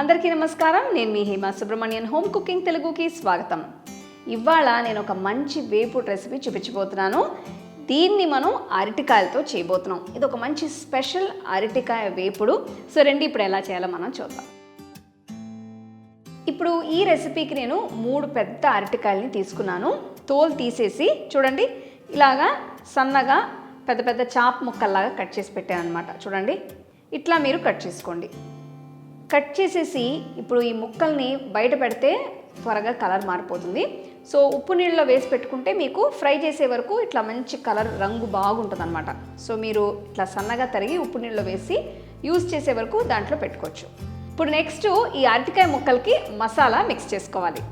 అందరికీ నమస్కారం. నేను మీ హేమ సుబ్రహ్మణ్యన్ హోమ్ కుకింగ్ తెలుగుకి స్వాగతం. ఇవాళ నేను ఒక మంచి వేపుడు రెసిపీ చూపించబోతున్నాను. దీన్ని మనం అరటికాయలతో చేయబోతున్నాం. ఇది ఒక మంచి స్పెషల్ అరటికాయ వేపుడు. సో రండి ఇప్పుడు ఎలా చేయాలో మనం చూద్దాం. ఇప్పుడు ఈ రెసిపీకి నేను మూడు పెద్ద అరటికాయలని తీసుకున్నాను. తోలు తీసేసి చూడండి ఇలాగా సన్నగా పెద్ద పెద్ద చాప్ ముక్కల్లాగా కట్ చేసి పెట్టాను అనమాట చూడండి ఇట్లా మీరు కట్ చేసుకోండి. కట్ చేసేసి ఇప్పుడు ఈ ముక్కల్ని బయట పెడితే త్వరగా కలర్ మారిపోతుంది. సో ఉప్పు నీళ్ళలో వేసి పెట్టుకుంటే మీకు ఫ్రై చేసే వరకు ఇట్లా మంచి కలర్ రంగు బాగుంటుంది అనమాట సో మీరు ఇట్లా సన్నగా తరిగి ఉప్పు నీళ్ళలో వేసి యూజ్ చేసే వరకు దాంట్లో పెట్టుకోవచ్చు. ఇప్పుడు నెక్స్ట్ ఈ అరటికాయ ముక్కలకి మసాలా మిక్స్ చేసుకోవాలి.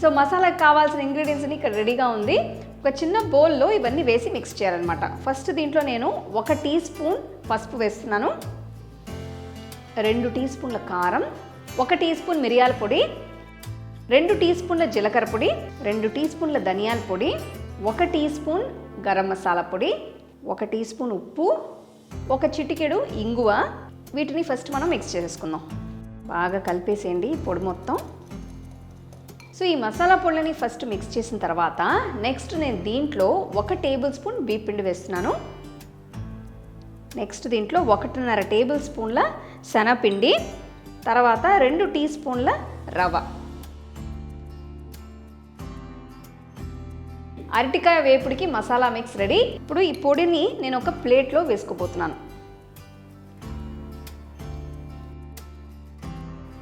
సో మసాలాకి కావాల్సిన ఇంగ్రీడియంట్స్ని ఇక్కడ రెడీగా ఉంది. ఒక చిన్న బౌల్లో ఇవన్నీ వేసి మిక్స్ చేయాలన్నమాట. ఫస్ట్ దీంట్లో నేను ఒక టీ స్పూన్ పసుపు వేస్తున్నాను. రెండు టీ స్పూన్ల కారం ఒక టీ స్పూన్ మిరియాల పొడి రెండు టీ స్పూన్ల జీలకర్ర పొడి రెండు టీ స్పూన్ల ధనియాల పొడి ఒక టీ స్పూన్ గరం మసాలా పొడి ఒక టీ స్పూన్ ఉప్పు ఒక చిటికెడు ఇంగువ. వీటిని ఫస్ట్ మనం మిక్స్ చేసుకుందాం. బాగా కలిపేసేయండి పొడి మొత్తం. సో ఈ మసాలా పొడిని ఫస్ట్ మిక్స్ చేసిన తర్వాత నెక్స్ట్ నేను దీంట్లో ఒక టేబుల్ స్పూన్ బీపిండి వేస్తున్నాను. నెక్స్ట్ దీంట్లో ఒకటిన్నర టేబుల్ స్పూన్ల శనగపిండి తర్వాత రెండు టీ స్పూన్ల రవ అరటికాయ వేపుడికి మసాలా మిక్స్ రెడీ. ఇప్పుడు ఈ పొడిని నేను ఒక ప్లేట్లో వేసుకోబోతున్నాను.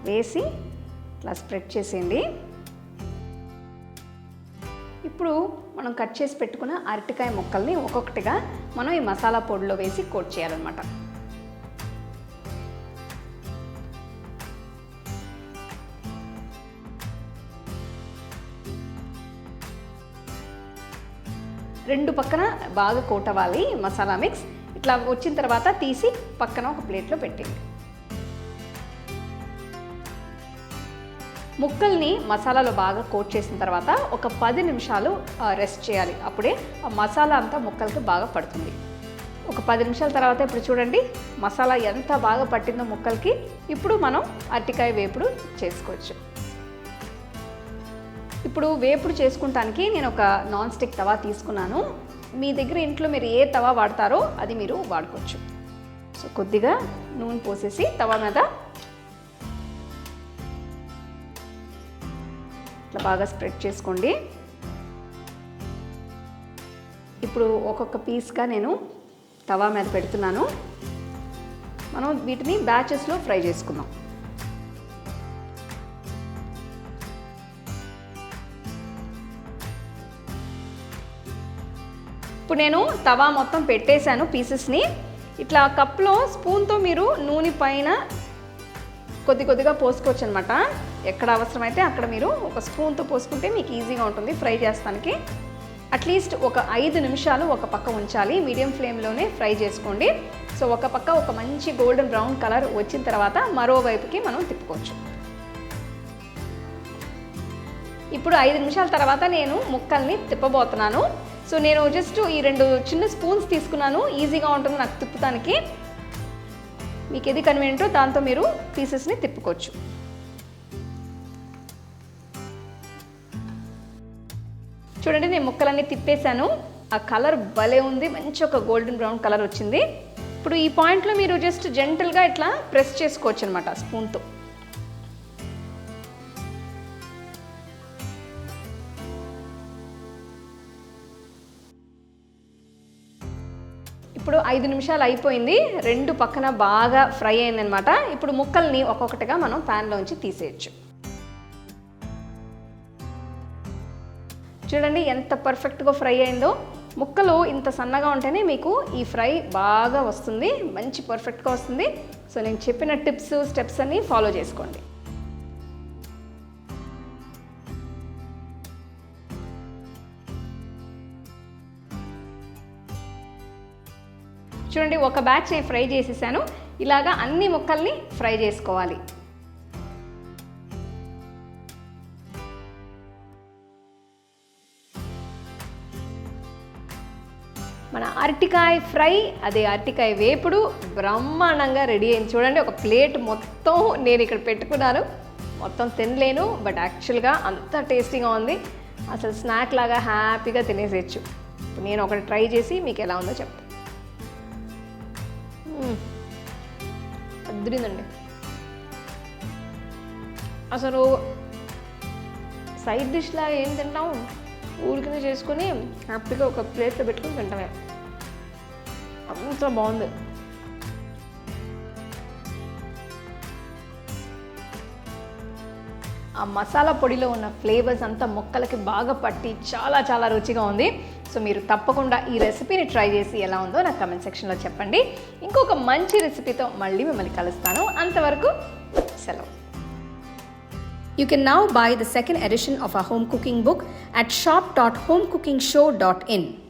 వేసి ఇట్లా స్ప్రెడ్ చేసేయండి. ఇప్పుడు మనం కట్ చేసి పెట్టుకున్న అరటికాయ ముక్కల్ని ఒక్కొక్కటిగా మనం ఈ మసాలా పొడిలో వేసి కోట్ చేయాలన్నమాట. రెండు పక్కన బాగా కోట్ అవ్వాలి మసాలా మిక్స్. ఇట్లా వచ్చిన తర్వాత తీసి పక్కన ఒక ప్లేట్లో పెట్టండి ముక్కల్ని మసాలాలో బాగా కోట్ చేసిన తర్వాత ఒక పది నిమిషాలు రెస్ట్ చేయాలి. అప్పుడే ఆ మసాలా అంతా ముక్కలకి బాగా పడుతుంది. ఒక పది నిమిషాల తర్వాత ఇప్పుడు చూడండి మసాలా ఎంత బాగా పట్టిందో ముక్కలకి. ఇప్పుడు మనం అరటికాయ వేపుడు చేసుకోవచ్చు. ఇప్పుడు వేపుడు చేసుకుంటానికి నేను ఒక నాన్ స్టిక్ తవా తీసుకున్నాను. మీ దగ్గర ఇంట్లో మీరు ఏ తవా వాడతారో అది మీరు వాడుకోవచ్చు. సో కొద్దిగా నూనె పోసేసి తవా మీద ఇట్లా బాగా స్ప్రెడ్ చేసుకోండి. ఇప్పుడు ఒక్కొక్క పీస్గా నేను తవా మీద పెడుతున్నాను. మనం వీటిని బ్యాచెస్లో ఫ్రై చేసుకుందాం. ఇప్పుడు నేను తవా మొత్తం పెట్టేశాను పీసెస్ని. ఇట్లా కప్లో స్పూన్తో మీరు నూనె పైన కొద్ది కొద్దిగా పోసుకోవచ్చు అనమాట ఎక్కడ అవసరమైతే అక్కడ మీరు ఒక స్పూన్తో పోసుకుంటే మీకు ఈజీగా ఉంటుంది ఫ్రై చేస్తానికి. అట్లీస్ట్ ఒక ఐదు నిమిషాలు ఒక పక్క ఉంచాలి. మీడియం ఫ్లేమ్లోనే ఫ్రై చేసుకోండి. సో ఒక పక్క ఒక మంచి గోల్డెన్ బ్రౌన్ కలర్ వచ్చిన తర్వాత మరోవైపుకి మనం తిప్పుకోవచ్చు. ఇప్పుడు ఐదు నిమిషాల తర్వాత నేను ముక్కల్ని తిప్పబోతున్నాను. సో నేను జస్ట్ ఈ రెండు చిన్న స్పూన్స్ తీసుకున్నాను. ఈజీగా ఉంటుంది నాకు తిప్పుతానికి. మీకు ఏది కన్వీనియంటో దాంతో మీరు పీసెస్ని తిప్పుకోవచ్చు. చూడండి నేను ముక్కలన్నీ తిప్పేశాను. ఆ కలర్ భలే ఉంది. మంచి ఒక గోల్డెన్ బ్రౌన్ కలర్ వచ్చింది. ఇప్పుడు ఈ పాయింట్లో మీరు జస్ట్ జెంటల్గా ఇట్లా ప్రెస్ చేసుకోవచ్చు అనమాట స్పూన్తో. ఇప్పుడు ఐదు నిమిషాలు అయిపోయింది. రెండు పక్కన బాగా ఫ్రై అయిందనమాట. ఇప్పుడు ముక్కల్ని ఒక్కొక్కటిగా మనం ప్యాన్లోంచి తీసేయచ్చు. చూడండి ఎంత పర్ఫెక్ట్గా ఫ్రై అయిందో. ముక్కలు ఇంత సన్నగా ఉంటేనే మీకు ఈ ఫ్రై బాగా వస్తుంది. మంచి పర్ఫెక్ట్గా వస్తుంది. సో నేను చెప్పిన టిప్స్ స్టెప్స్ అన్నీ ఫాలో చేసుకోండి. చూడండి ఒక బ్యాచ్ నేను ఫ్రై చేసేసాను. ఇలాగా అన్ని ముక్కల్ని ఫ్రై చేసుకోవాలి. మన అరటికాయ ఫ్రై అదే అరటికాయ వేపుడు బ్రహ్మాండంగా రెడీ అయింది. చూడండి ఒక ప్లేట్ మొత్తం నేను ఇక్కడ పెట్టుకున్నాను. మొత్తం తినలేను బట్ యాక్చువల్గా అంత టేస్టీగా ఉంది. అసలు స్నాక్ లాగా హ్యాపీగా తినేసేయచ్చు. నేను ఒకటి ట్రై చేసి మీకు ఎలా ఉందో చెప్తాను అద్దరిందండి అసలు సైడ్ డిష్లా ఏం తింటాం? ఊరికనే చేసుకొని హ్యాపీగా ఒక ప్లేట్లో పెట్టుకొని తింటామే. అంత బాగుంది. ఆ మసాలా పొడిలో ఉన్న ఫ్లేవర్స్ అంతా మొక్కలకి బాగా పట్టి చాలా చాలా రుచిగా ఉంది. సో మీరు తప్పకుండా ఈ రెసిపీని ట్రై చేసి ఎలా ఉందో నాకు కమెంట్ సెక్షన్లో చెప్పండి ఇంకొక మంచి రెసిపీతో మళ్ళీ మిమ్మల్ని కలుస్తాను అంతవరకు సెలవు You can now buy the second edition of our home cooking book at shop.homecookingshow.in.